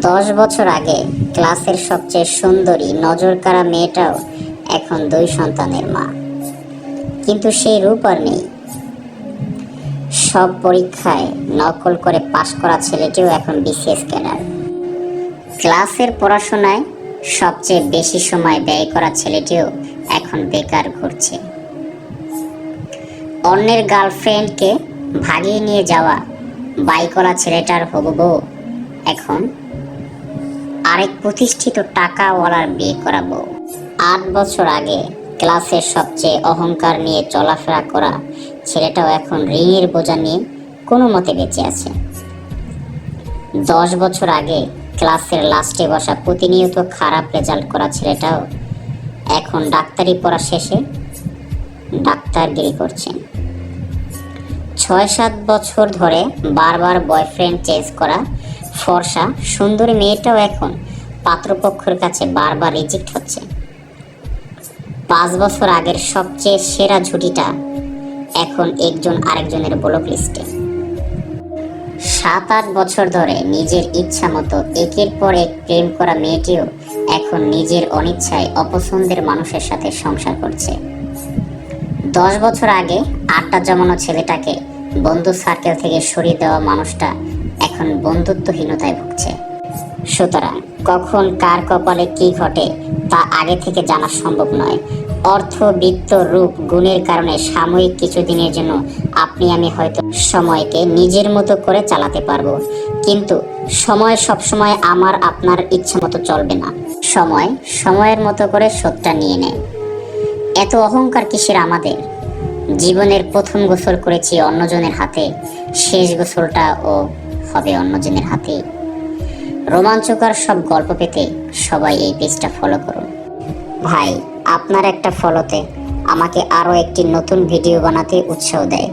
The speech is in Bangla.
দশ বছর আগে ক্লাসের সবচেয়ে সুন্দরী নজরকাড়া মেয়েটাও এখন দুই সন্তানের মা। কিন্তু সেই রূপ আর নেই। সব পরীক্ষায় নকল করে পাশ করা ছেলেটিও এখন বিসিএস ক্যাডার। ক্লাসের পড়াশোনায় সবচেয়ে বেশি সময় ব্যয় করা ছেলেটিও এখন বেকার ঘুরছে। অন্যের গার্লফ্রেন্ডকে ভাগিয়ে নিয়ে যাওয়া বাইকলা ছেলেটার হবু এখন আরেক প্রতিষ্ঠিত টাকাওয়ালার বিয়ে করাবো। আট বছর আগে ক্লাসের সবচেয়ে অহংকার নিয়ে চলাফেরা করা ছেলেটাও এখন ঋণের বোঝা নিয়ে কোনো মতে বেঁচে আছে। দশ বছর আগে ক্লাসের লাস্টে বসা প্রতিনিয়ত খারাপ রেজাল্ট করা ছেলেটাও এখন ডাক্তারি পড়া শেষে ডাক্তারগিরি করছেন ছয় সাত বছর ধরে বারবার বয়ফ্রেন্ড চেঞ্জ করা ফর্সা, সুন্দরী মেয়েটাও এখন পাত্রপক্ষের কাছে বারবার রিজেক্ট হচ্ছে। পাঁচ বছর আগের সবচেয়ে সেরা ঝুটিটা এখন একজন আরেকজনের ব্লক লিস্টে। সাত আট বছর ধরে নিজের ইচ্ছা মতো একের পর এক প্রেম করা মেয়েটিও এখন নিজের অনিচ্ছায় অপছন্দের মানুষের সাথে সংসার করছে। দশ বছর আগে আটটা জমানো ছেলেটাকে বন্ধু সার্কেল থেকে সরিয়ে দেওয়া মানুষটা এখন বন্ধুত্বহীনতায় ভুগছে। সুতরাং কখন কার কপালে কি ঘটে তা আগে থেকে জানা সম্ভব নয়। অর্থ, বিত্ত, রূপ, গুণের কারণে সাময়িক কিছুদিনের জন্য আপনি আমি হয়তো সময়কে নিজের মতো করে চালাতে পারব। কিন্তু সময় সবসময় আমার, আপনার ইচ্ছা মতো চলবে না। সময় সময়ের মতো করে সত্যটা নিয়ে নেয়। এত অহংকার কিসের আমাদের? জীবনের প্রথম গোসল করেছি অন্যজনের হাতে, শেষ গোসলটা ও হবে অন্যজনের হাতে। রোমাঞ্চকর সব গল্প পেতে সবাই এই পেজটা ফলো করুন। ভাই, আপনার একটা ফলোতে আমাকে আরও একটি নতুন ভিডিও বানাতে উৎসাহ দেয়।